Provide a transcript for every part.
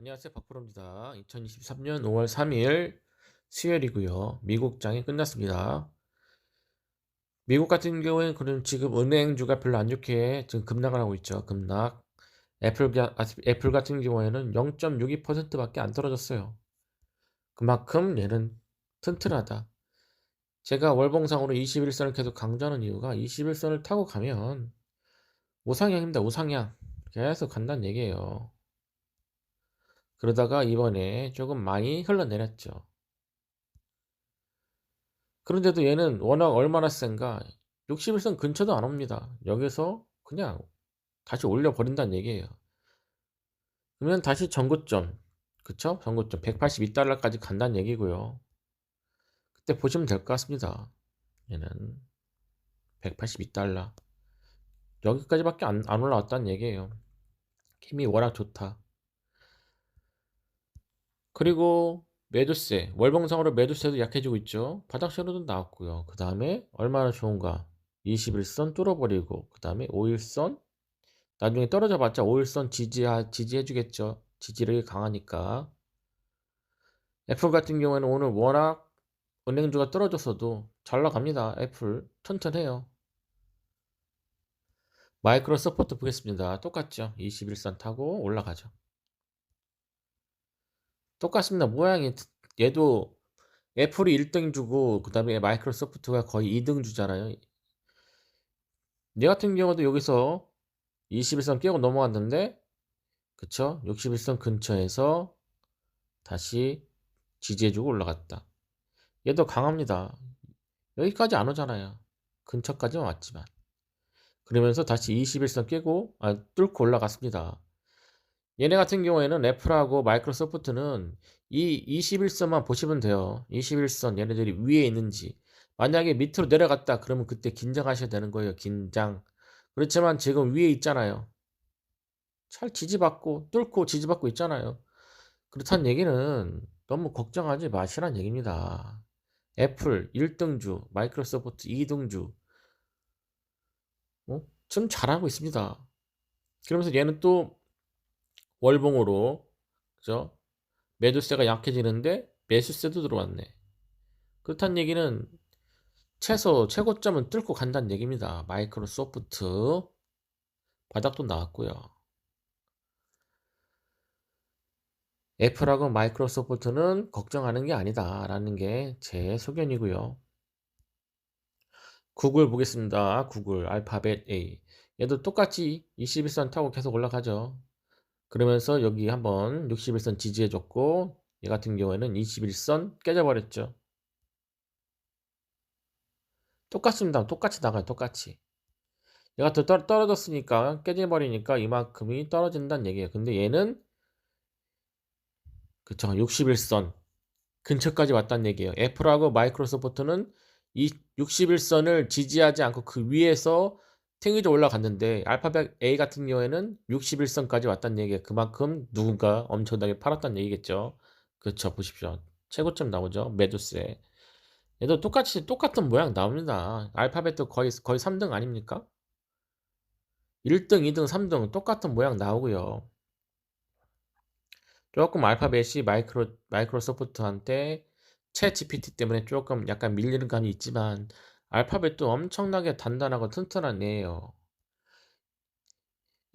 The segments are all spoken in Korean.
안녕하세요. 박프로입니다. 2023년 5월 3일 수요일이고요. 미국장이 끝났습니다. 미국 같은 경우에는 그럼 지금 은행주가 별로 안 좋게 지금 급락을 하고 있죠. 급락. 애플, 가- 아, 애플 같은 경우에는 0.62%밖에 안 떨어졌어요. 그만큼 얘는 튼튼하다. 제가 월봉상으로 21선을 계속 강조하는 이유가 21선을 타고 가면 우상향입니다. 우상향. 계속 간다는 얘기예요. 그러다가 이번에 조금 많이 흘러내렸죠. 그런데도 얘는 워낙 얼마나 센가 61선 근처도 안 옵니다. 여기서 그냥 다시 올려버린다는 얘기예요. 그러면 다시 전고점, 그쵸? 전고점 182달러까지 간다는 얘기고요. 그때 보시면 될 것 같습니다. 얘는 182달러. 여기까지밖에 안, 안 올라왔다는 얘기예요. 힘이 워낙 좋다. 그리고 매도세, 월봉상으로 매도세도 약해지고 있죠. 바닥 신호도 나왔고요. 그 다음에 얼마나 좋은가? 21선 뚫어버리고, 그 다음에 5일선, 나중에 떨어져 봤자 5일선 지지하, 지지해주겠죠. 지지력이 강하니까. 애플 같은 경우에는 오늘 워낙 은행주가 떨어졌어도 잘 나갑니다. 애플 튼튼해요. 마이크로소프트 보겠습니다. 똑같죠. 21선 타고 올라가죠. 똑같습니다. 모양이 얘도 애플이 1등 주고 그 다음에 마이크로소프트가 거의 2등 주잖아요. 얘 같은 경우도 여기서 21선 깨고 넘어갔는데 그쵸? 61선 근처에서 다시 지지해주고 올라갔다. 얘도 강합니다. 여기까지 안 오잖아요. 근처까지는 왔지만. 그러면서 다시 21선 깨고 아, 뚫고 올라갔습니다. 얘네 같은 경우에는 애플하고 마이크로소프트는 이 21선만 보시면 돼요. 21선 얘네들이 위에 있는지. 만약에 밑으로 내려갔다 그러면 그때 긴장하셔야 되는 거예요. 긴장. 그렇지만 지금 위에 있잖아요. 잘 지지받고 뚫고 지지받고 있잖아요. 그렇다는 얘기는 너무 걱정하지 마시란 얘기입니다. 애플 1등주, 마이크로소프트 2등주. 어? 좀 잘하고 있습니다. 그러면서 얘는 또 월봉으로 그죠? 매도세가 약해지는데 매수세도 들어왔네. 그렇다는 얘기는 최소 최고점은 뚫고 간다는 얘기입니다. 마이크로소프트 바닥도 나왔고요. 애플하고 마이크로소프트는 걱정하는 게 아니다라는 게 제 소견이고요. 구글 보겠습니다. 구글 알파벳 A 얘도 똑같이 21선 타고 계속 올라가죠. 그러면서 여기 한번 61선 지지해줬고 얘 같은 경우에는 21선 깨져버렸죠. 똑같습니다. 똑같이 나가요. 똑같이. 얘가 더 떨- 떨어졌으니까 깨져버리니까 이만큼이 떨어진다는 얘기예요. 근데 얘는 그쵸 61선 근처까지 왔다는 얘기예요. 애플하고 마이크로소프트는 이 61선을 지지하지 않고 그 위에서 탱이도 올라갔는데 알파벳 A 같은 경우에는 61선까지 왔다는 얘기예요. 그만큼 누군가 엄청나게 팔았다는 얘기겠죠. 그렇죠. 보십시오. 최고점 나오죠. 매도세. 얘도 똑같이 똑같은 모양 나옵니다. 알파벳도 거의 거의 3등 아닙니까? 1등, 2등, 3등 똑같은 모양 나오고요. 조금 알파벳이 마이크로 마이크로소프트한테 챗 GPT 때문에 조금 약간 밀리는 감이 있지만 알파벳도 엄청나게 단단하고 튼튼한 애예요.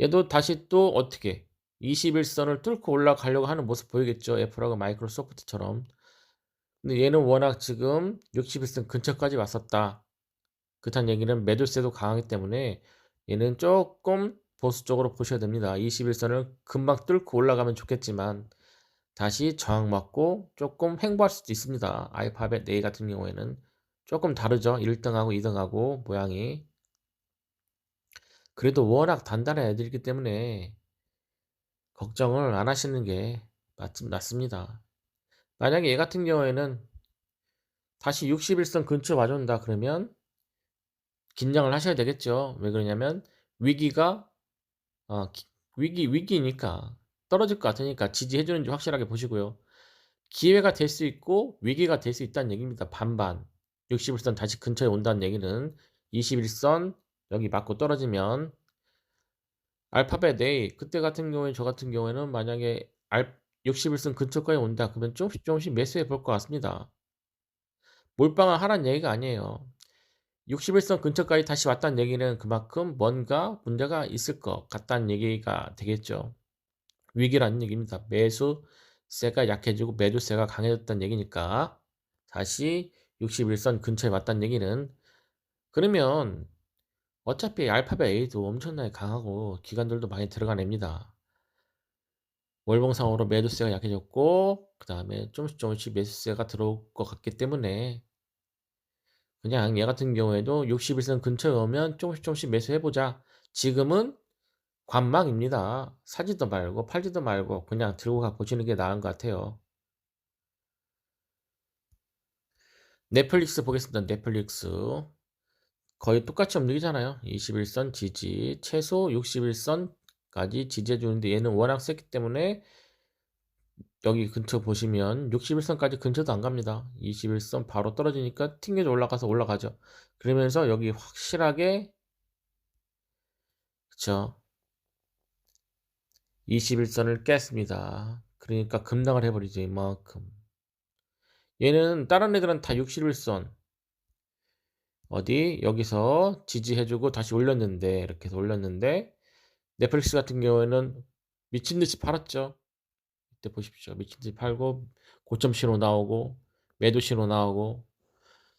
얘도 다시 또 어떻게 21선을 뚫고 올라가려고 하는 모습 보이겠죠. 애플하고 마이크로소프트처럼. 근데 얘는 워낙 지금 61선 근처까지 왔었다. 그렇다는 얘기는 매도세도 강하기 때문에 얘는 조금 보수적으로 보셔야 됩니다. 21선을 금방 뚫고 올라가면 좋겠지만 다시 저항 맞고 조금 횡보할 수도 있습니다. 알파벳 A 같은 경우에는 조금 다르죠. 1등하고 2등하고 모양이. 그래도 워낙 단단한 애들이기 때문에 걱정을 안 하시는 게 맞, 맞습니다. 만약에 얘 같은 경우에는 다시 61선 근처 와준다 그러면 긴장을 하셔야 되겠죠. 왜 그러냐면 위기가 어, 기- 위기 위기니까 떨어질 것 같으니까 지지해 주는지 확실하게 보시고요. 기회가 될 수 있고 위기가 될 수 있다는 얘기입니다. 반반. 61선 다시 근처에 온다는 얘기는 21선 여기 맞고 떨어지면 알파벳 A 그때 같은 경우에 저 같은 경우에는 만약에 알 61선 근처까지 온다. 그러면 조금씩 조금씩 매수해 볼 것 같습니다. 몰빵을 하라는 얘기가 아니에요. 61선 근처까지 다시 왔다는 얘기는 그만큼 뭔가 문제가 있을 것 같다는 얘기가 되겠죠. 위기라는 얘기입니다. 매수세가 약해지고 매도세가 강해졌다는 얘기니까 다시 61선 근처에 왔다는 얘기는 그러면 어차피 알파벳 A도 엄청나게 강하고 기관들도 많이 들어가냅니다. 월봉상으로 매도세가 약해졌고 그 다음에 조금씩 조금씩 매수세가 들어올 것 같기 때문에 그냥 얘 같은 경우에도 61선 근처에 오면 조금씩 조금씩 매수해보자. 지금은 관망입니다. 사지도 말고 팔지도 말고 그냥 들고 가 보시는 게 나은 것 같아요. 넷플릭스 보겠습니다. 넷플릭스. 거의 똑같이 움직이잖아요. 21선 지지, 최소 61선까지 지지해주는데 얘는 워낙 세기 때문에 여기 근처 보시면 61선까지 근처도 안 갑니다. 21선 바로 떨어지니까 튕겨져 올라가서 올라가죠. 그러면서 여기 확실하게 그쵸 21선을 깼습니다. 그러니까 급락을 해버리죠. 이만큼. 얘는 다른 애들은 다 61선 어디 여기서 지지해주고 다시 올렸는데 이렇게 해서 올렸는데 넷플릭스 같은 경우에는 미친듯이 팔았죠. 이때 보십시오. 미친듯이 팔고 고점 신호 나오고 매도 신호 나오고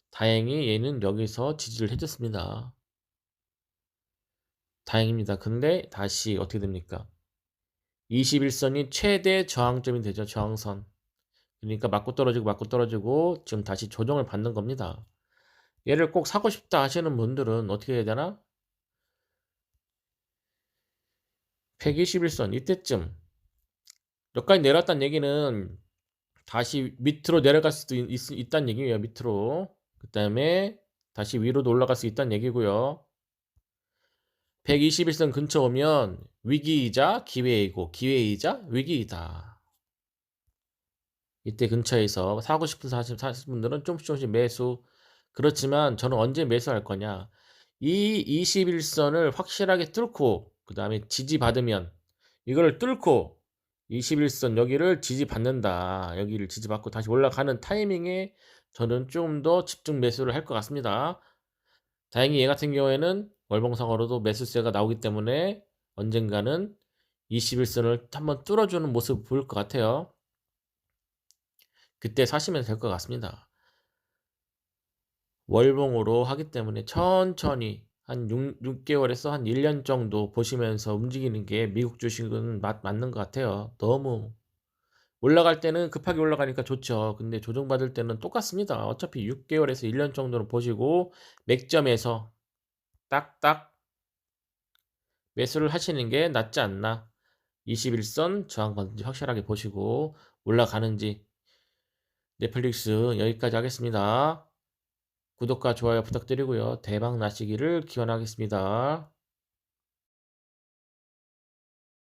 다행히 얘는 여기서 지지를 해줬습니다. 다행입니다. 근데 다시 어떻게 됩니까? 21선이 최대 저항점이 되죠. 저항선. 그러니까 맞고 떨어지고 맞고 떨어지고 지금 다시 조정을 받는 겁니다. 얘를 꼭 사고 싶다 하시는 분들은 어떻게 해야 되나? 121선 이때쯤 여기까지 내려왔다는 얘기는 다시 밑으로 내려갈 수도 있, 있 다는 얘기예요. 밑으로. 그 다음에 다시 위로도 올라갈 수 있다는 얘기고요. 121선 근처 오면 위기이자 기회이고 기회이자 위기이다. 이때 근처에서 사고 싶은 사실 분들은 조금씩 조금씩 매수. 그렇지만 저는 언제 매수할 거냐. 이 21선을 확실하게 뚫고 그 다음에 지지 받으면 이걸 뚫고 21선 여기를 지지받는다. 여기를 지지받고 다시 올라가는 타이밍에 저는 좀 더 집중 매수를 할 것 같습니다. 다행히 얘 같은 경우에는 월봉상으로도 매수세가 나오기 때문에 언젠가는 21선을 한번 뚫어주는 모습을 보일 것 같아요 그때 사시면 될 것 같습니다 월봉으로 하기 때문에 천천히 한 6, 개월에서한 1년 정도 보시면서 움직이는 게 미국 주식은 맞, 맞는 것 같아요. 너무 올라갈 때는 급하게 올라가니까 좋죠. 근데 조정받을 때는 똑같습니다. 어차피 6개월에서 1년 정도는 보시고 맥점에서 딱딱 매수를 하시는 게 낫지 않나. 21선 저항 받는지 확실하게 보시고 올라가는지 넷플릭스 여기까지 하겠습니다. 구독과 좋아요 부탁드리고요. 대박 나시기를 기원하겠습니다.